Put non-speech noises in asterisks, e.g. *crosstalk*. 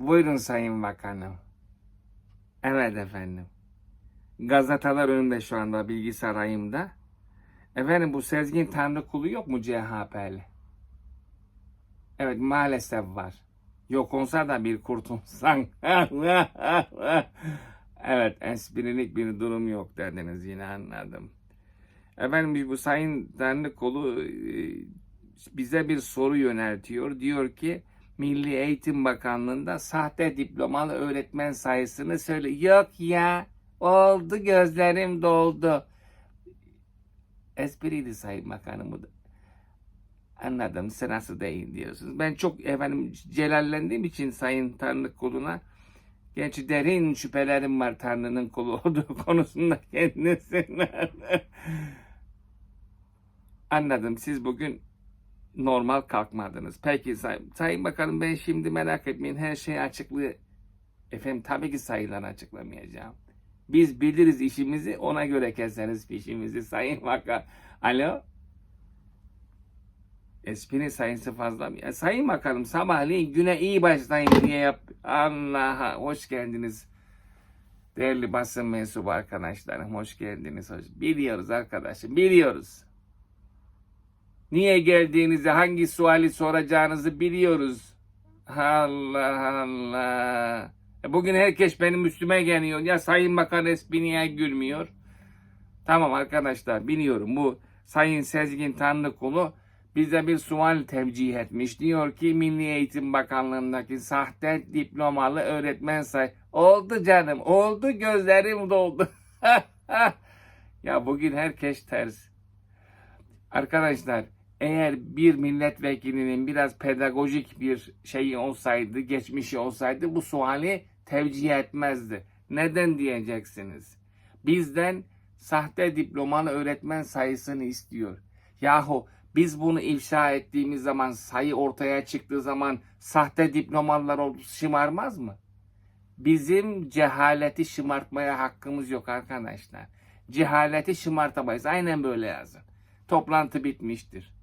Buyurun Sayın Bakanım. Evet efendim. Gazeteler önümde şu anda bilgisayarımda. Efendim bu Sezgin Tanrıkulu yok mu CHP'li? Evet maalesef var. Yok olsa da bir kurtulsan. *laughs* evet esprilik bir durum yok dediniz yine anladım. Efendim bu Sayın Tanrıkulu e, bize bir soru yöneltiyor. Diyor ki Milli Eğitim Bakanlığı'nda sahte diplomalı öğretmen sayısını söyle. Yok ya oldu gözlerim doldu. Espriydi Sayın Bakanım bu da. Anladım sırası değil diyorsunuz. Ben çok efendim celallendiğim için Sayın Tanrı kuluna Gerçi derin şüphelerim var Tanrı'nın kulu olduğu *laughs* konusunda kendisinden. Anladım. Siz bugün normal kalkmadınız. Peki say Sayın Bakanım ben şimdi merak etmeyin her şeyi açıklı. Efendim tabii ki sayılarını açıklamayacağım. Biz biliriz işimizi ona göre keseriz fişimizi Sayın Bakan. Alo? Espri sayısı fazla mı? Sayın Bakanım sabahleyin güne iyi başlayın diye yap. Allah'a hoş geldiniz. Değerli basın mensubu arkadaşlarım hoş geldiniz. Hoş. Biliyoruz arkadaşım biliyoruz. Niye geldiğinizi, hangi suali soracağınızı biliyoruz. Allah Allah. E bugün herkes benim üstüme geliyor. Ya Sayın Bakan resmi niye gülmüyor? Tamam arkadaşlar biliyorum bu Sayın Sezgin Tanrıkulu bize bir sual tevcih etmiş. Diyor ki Milli Eğitim Bakanlığı'ndaki sahte diplomalı öğretmen say. Oldu canım oldu gözlerim doldu. *laughs* ya bugün herkes ters. Arkadaşlar eğer bir milletvekilinin biraz pedagojik bir şeyi olsaydı, geçmişi olsaydı bu suali tevcih etmezdi. Neden diyeceksiniz? Bizden sahte diplomalı öğretmen sayısını istiyor. Yahu biz bunu ifşa ettiğimiz zaman, sayı ortaya çıktığı zaman sahte diplomalılar oldu şımarmaz mı? Bizim cehaleti şımartmaya hakkımız yok arkadaşlar. Cehaleti şımartamayız. Aynen böyle yazın. Toplantı bitmiştir.